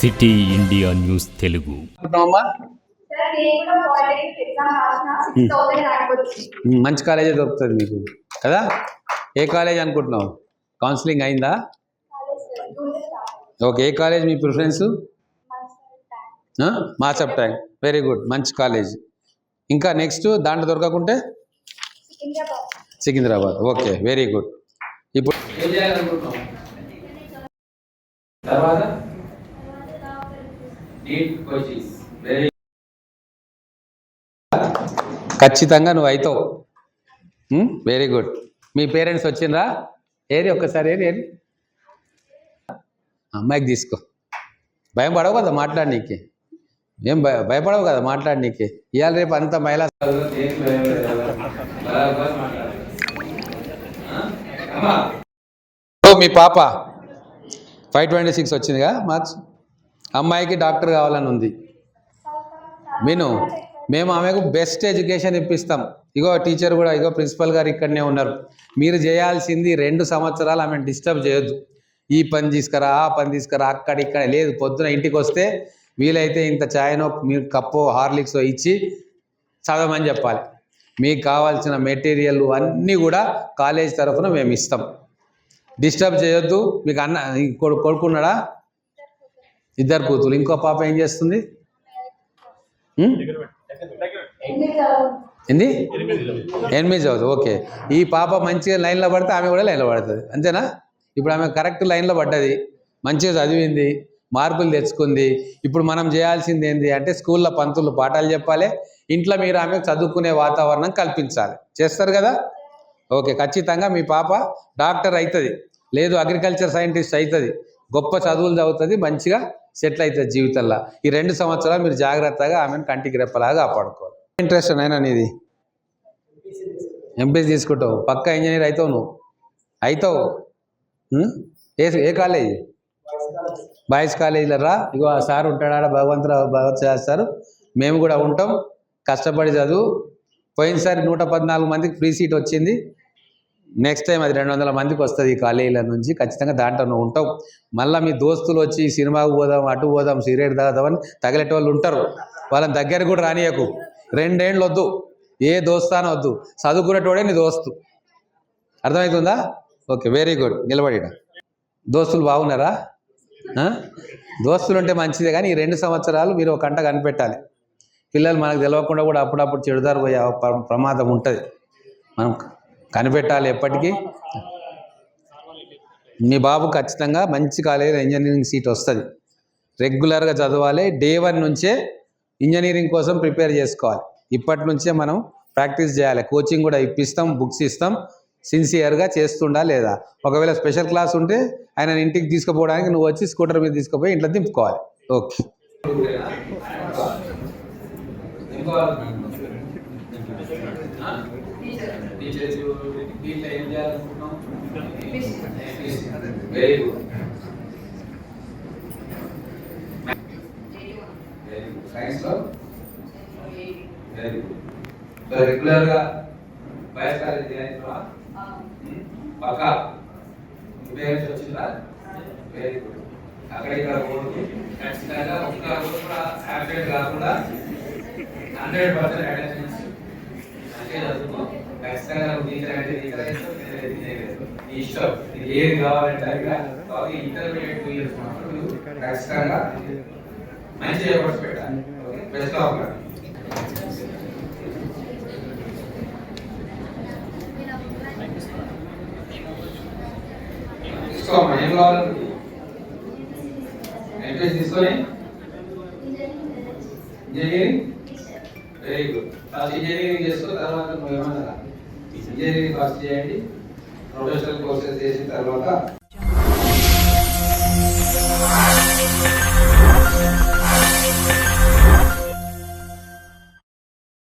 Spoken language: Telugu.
City India news Telugu. మంచి కాలేజే దొరుకుతుంది మీకు. కదా? ఏ కాలేజ్ అనుకుంటున్నావు? కౌన్సిలింగ్ అయిందా? ఓకే ఏ కాలేజ్ మీ preference? Masab Tank. Very good మంచి కాలేజ్. ఇంకా నెక్స్ట్ దాంట్లో దొరకకుంటే? Secunderabad. Secunderabad okay very good ఇప్పుడు తర్వాత నీట్ కోచింగ్ వెరీ ఖచ్చితంగా నువ్వు అవుతావు వెరీ గుడ్ మీ పేరెంట్స్ వచ్చిండ్రా? ఏది ఒక్కసారి ఏది ఏది అమ్మాయికి తీసుకో. భయం పడవు కదా మాట్లాడనీకి? ఏం భయ భయపడవు కదా మాట్లాడనీకి? ఇవాళ రేపు అంత మహిళా ఓ, మీ పాప. ఫైవ్ ట్వంటీ సిక్స్ వచ్చిందిగా మార్క్స్ అమ్మాయికి డాక్టర్ కావాలని ఉంది. విను మేము ఆమెకు బెస్ట్ ఎడ్యుకేషన్ ఇప్పిస్తాం. ఇగో టీచర్ కూడా ఇగో ప్రిన్సిపల్ గారు ఇక్కడనే ఉన్నారు. మీరు చేయాల్సింది రెండు సంవత్సరాలు ఆమెను డిస్టర్బ్ చేయొద్దు. ఈ పని తీసుకురా ఆ పని తీసుకురా అక్కడ ఇక్కడ లేదు పొద్దున ఇంటికి వస్తే వీలైతే ఇంత ఛాయనో మీరు కప్పో హార్లిక్స్ ఇచ్చి చదవమని చెప్పాలి. మీకు కావాల్సిన మెటీరియల్ అన్నీ కూడా కాలేజ్ తరఫున మేము ఇస్తాం. డిస్టర్బ్ చేయొద్దు. మీకు అన్న కొడు- కొడుకున్నాడా? ఇద్దరు కూతురు ఇంకో పాప ఏం చేస్తుంది? ఎనిమిది చదువు ఏంది? ఎనిమిది చదువు ఓకే. ఈ పాప మంచిగా లైన్లో పడితే ఆమె కూడా లైన్లో పడుతుంది. అంతేనా? ఇప్పుడు ఆమె కరెక్ట్ లైన్లో పడ్డది. మంచిగా చదివింది. మార్పులు తెచ్చుకుంది. ఇప్పుడు మనం చేయాల్సింది ఏంటి అంటే స్కూల్లో పంతులు పాఠాలు చెప్పాలి. ఇంట్లో మీరు ఆమె చదువుకునే వాతావరణం కల్పించాలి. చేస్తారు కదా? ఓకే. ఖచ్చితంగా మీ పాప డాక్టర్ అవుతుంది. లేదు అగ్రికల్చర్ సైంటిస్ట్ అవుతుంది. గొప్ప చదువులు చదువుతుంది మంచిగా సెటిల్ అవుతుంది జీవితంలో. ఈ రెండు సంవత్సరాలు మీరు జాగ్రత్తగా ఆమెను కంటికి రెప్పలాగా కాపాడుకోవాలి. ఇంట్రెస్ట్ అయినా నీది? ఎంపీసీ తీసుకుంటావు. పక్క ఇంజనీర్ అవుతావు నువ్వు. అవుతావు. ఏ ఏ కాలేజ్? బాయ్స్ కాలేజీలో రా. ఇగో ఆ సార్ ఉంటాడా భగవంతరావు భగవత్ చేస్తారు మేము కూడా ఉంటాం. కష్టపడి చదువు. పోయినసారి నూట పద్నాలుగు మందికి ఫ్రీ సీట్ వచ్చింది. నెక్స్ట్ టైం అది రెండు వందల మందికి వస్తుంది ఈ కాలేజీల నుంచి ఖచ్చితంగా దాంట్లో నువ్వు ఉంటావు. మళ్ళీ మీ దోస్తులు వచ్చి సినిమాకు పోదాం అటు పోదాం సిగరెట్ తాగుదామని తగిలేటోళ్ళు ఉంటారు. వాళ్ళని దగ్గర కూడా రానియకు. రెండేండ్లు వద్దు. ఏ దోస్తాన వద్దు. చదువుకునేటోడే నీ దోస్తు. అర్థమవుతుందా ఓకే వెరీ గుడ్ నిలబడి దోస్తులు బాగున్నారా? దోస్తులు ఉంటే మంచిదే కానీ ఈ రెండు సంవత్సరాలు మీరు ఒక కంట కనిపెట్టాలి. పిల్లలు మనకు తెలియకుండా కూడా అప్పుడప్పుడు చెడుదారు పోయే ప్ర- ప్రమాదం ఉంటుంది. మనం కనిపెట్టాలి ఎప్పటికీ? మీ బాబు ఖచ్చితంగా మంచి కాలేజీలో ఇంజనీరింగ్ సీట్ వస్తుంది. రెగ్యులర్గా చదవాలి డే వన్ నుంచే ఇంజనీరింగ్ కోసం ప్రిపేర్ చేసుకోవాలి. ఇప్పటి నుంచే మనం ప్రాక్టీస్ చేయాలి. కోచింగ్ కూడా ఇప్పిస్తాం బుక్స్ ఇస్తాం సిన్సియర్గా చేస్తుండా లేదా? ఒకవేళ స్పెషల్ క్లాస్ ఉంటే ఆయన ఇంటికి తీసుకుపోవడానికి నువ్వు వచ్చి స్కూటర్ మీద తీసుకుపోయి ఇంట్లో దింపుకోవాలి. ఓకే. వెరీ గుడ్ సైన్స్లో వెరీ గుడ్ సో రెగ్యులర్గా బయట కాలేజ్ చేయాలి పక్క పేరెంట్స్ వచ్చిందా వెరీ గుడ్ అక్కడ ఇక్కడ పోదు ఖచ్చితంగా ఒక్క కూడా యాబ్సెంట్ కాకుండా హండ్రెడ్ పర్సెంట్ అటెండెన్స్ మంచిగా చదువుకో ఖచ్చితంగా నువ్వు టీచర్ అంటే టీచర్ అయితే నీ ఇష్టం నీకు ఏది కావాలంటే అది కాబట్టి ఇంటర్మీడియట్ టూ ఇయర్స్ మాత్రం నువ్వు ఖచ్చితంగా మంచి ఎఫర్ట్స్ పెట్టాలి ఓకే బెస్ట్ ఆఫ్ లక్ తీసుకోమ్మా ఏం కావాలంటే ఎంపీఎస్ తీసుకొని engineering very good first engineering చేసుకో తర్వాత నువ్వు ఏమన్నా ఇంజనీరింగ్ ఫస్ట్ చేయండి ప్రొఫెషనల్ కోర్సెస్ చేసిన తర్వాత